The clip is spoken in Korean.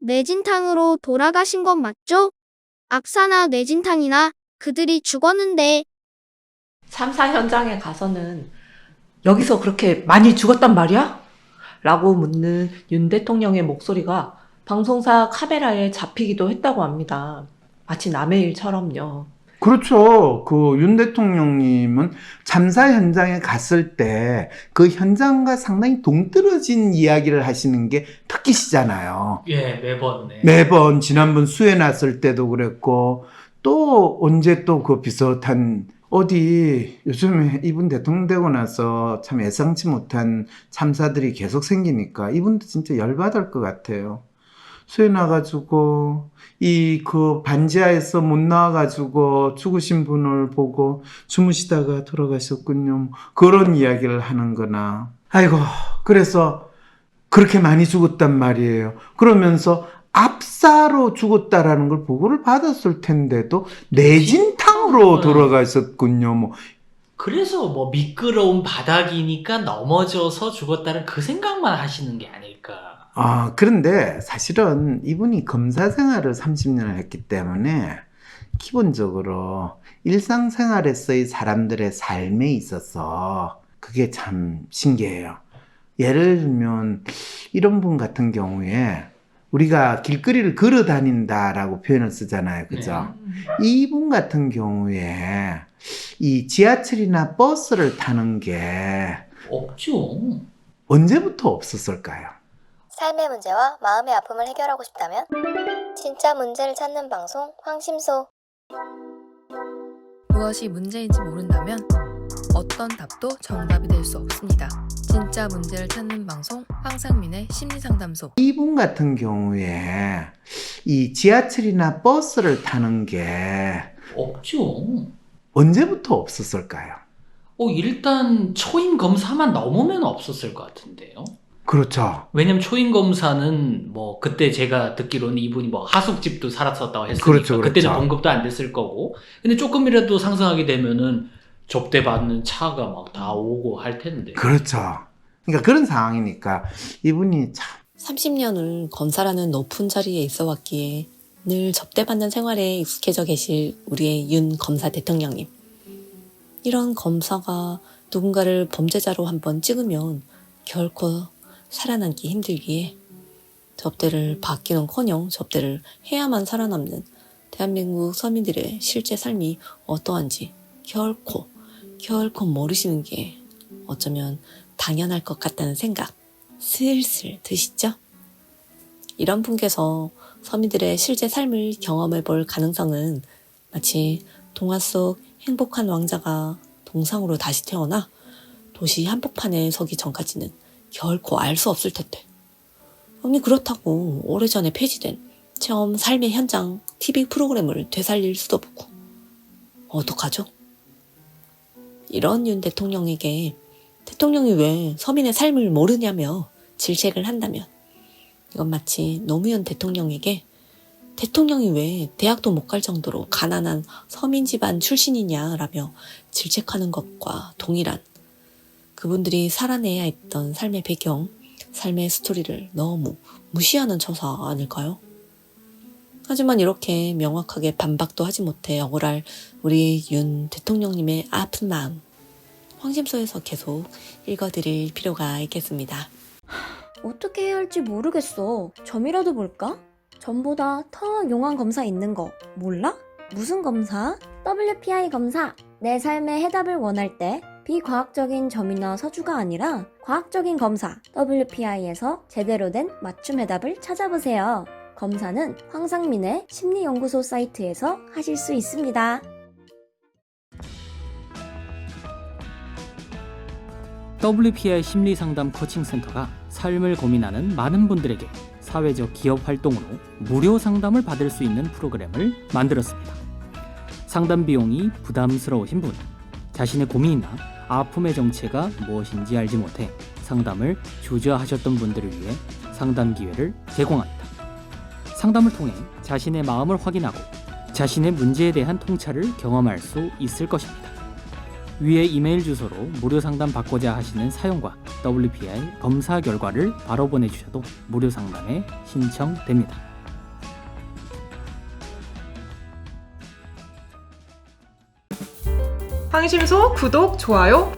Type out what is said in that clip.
뇌진탕으로 돌아가신 건 맞죠? 악사나 뇌진탕이나 그들이 죽었는데 참사 현장에 가서는 여기서 그렇게 많이 죽었단 말이야? 라고 묻는 윤 대통령의 목소리가 방송사 카메라에 잡히기도 했다고 합니다. 마치 남의 일처럼요. 그렇죠. 그 윤 대통령님은 참사 현장에 갔을 때 그 현장과 상당히 동떨어진 이야기를 하시는 게 특기시잖아요. 예, 매번. 네. 매번 지난번 수해 났을 때도 그랬고 또 언제 또 그 비슷한 어디 요즘에 이분 대통령 되고 나서 참 예상치 못한 참사들이 계속 생기니까 이분도 진짜 열받을 것 같아요. 수해 나가지고 이 그 반지하에서 못 나와가지고 죽으신 분을 보고 주무시다가 돌아가셨군요. 그런 이야기를 하는거나. 아이고 그래서 그렇게 많이 죽었단 말이에요. 그러면서 압사로 죽었다라는 걸 보고를 받았을 텐데도 내진탕으로 음. 돌아가셨군요. 뭐 그래서 뭐 미끄러운 바닥이니까 넘어져서 죽었다는 그 생각만 하시는 게 아닐까. 아, 그런데 사실은 이분이 검사 생활을 30년을 했기 때문에 기본적으로 일상생활에서의 사람들의 삶에 있어서 그게 참 신기해요. 예를 들면 이런 분 같은 경우에 우리가 길거리를 걸어 다닌다라고 표현을 쓰잖아요. 그죠? 이분 같은 경우에 이 지하철이나 버스를 타는 게 없죠. 언제부터 없었을까요? 삶의 문제와 마음의 아픔을 해결하고 싶다면 진짜 문제를 찾는 방송 황심소 무엇이 문제인지 모른다면 어떤 답도 정답이 될 수 없습니다. 진짜 문제를 찾는 방송 황상민의 심리상담소 이분 같은 경우에 이 지하철이나 버스를 타는 게 없죠. 언제부터 없었을까요? 어, 일단 초임 검사만 넘으면 없었을 것 같은데요. 그렇죠. 왜냐면 초임 검사는 뭐 그때 제가 듣기로는 이분이 뭐 하숙집도 살았었다고 했으니까 그렇죠, 그때는 그렇죠. 봉급도 안 됐을 거고. 근데 조금이라도 상승하게 되면은 접대 받는 차가 막 다 오고 할 텐데. 그렇죠. 그러니까 그런 상황이니까 이분이 참 30년을 검사라는 높은 자리에 있어 왔기에 늘 접대받는 생활에 익숙해져 계실 우리의 윤 검사 대통령님. 이런 검사가 누군가를 범죄자로 한번 찍으면 결코 살아남기 힘들기에 접대를 받기는커녕 접대를 해야만 살아남는 대한민국 서민들의 실제 삶이 어떠한지 결코 결코 모르시는 게 어쩌면 당연할 것 같다는 생각 슬슬 드시죠? 이런 분께서 서민들의 실제 삶을 경험해 볼 가능성은 마치 동화 속 행복한 왕자가 동상으로 다시 태어나 도시 한복판에 서기 전까지는 결코 알 수 없을 텐데. 아니 그렇다고 오래전에 폐지된 체험 삶의 현장 TV 프로그램을 되살릴 수도 없고 어떡하죠? 이런 윤 대통령에게 대통령이 왜 서민의 삶을 모르냐며 질책을 한다면 이건 마치 노무현 대통령에게 대통령이 왜 대학도 못 갈 정도로 가난한 서민 집안 출신이냐라며 질책하는 것과 동일한 그분들이 살아내야 했던 삶의 배경, 삶의 스토리를 너무 무시하는 처사 아닐까요? 하지만 이렇게 명확하게 반박도 하지 못해 억울할 우리 윤 대통령님의 아픈 마음 황심소에서 계속 읽어드릴 필요가 있겠습니다. 어떻게 해야 할지 모르겠어. 점이라도 볼까? 점보다 더 용한 검사 있는 거 몰라? 무슨 검사? WPI 검사. 내 삶의 해답을 원할 때 비과학적인 점이나 서주가 아니라 과학적인 검사 WPI에서 제대로 된 맞춤 해답을 찾아보세요. 검사는 황상민의 심리연구소 사이트에서 하실 수 있습니다. WPI 심리상담 코칭센터가 삶을 고민하는 많은 분들에게 사회적 기업 활동으로 무료 상담을 받을 수 있는 프로그램을 만들었습니다. 상담 비용이 부담스러우신 분, 자신의 고민이나 아픔의 정체가 무엇인지 알지 못해 상담을 주저하셨던 분들을 위해 상담 기회를 제공합니다. 상담을 통해 자신의 마음을 확인하고 자신의 문제에 대한 통찰을 경험할 수 있을 것입니다. 위의 이메일 주소로 무료 상담 받고자 하시는 사용과 WPI 검사 결과를 바로 보내주셔도 무료 상담에 신청됩니다. 황심소 구독, 좋아요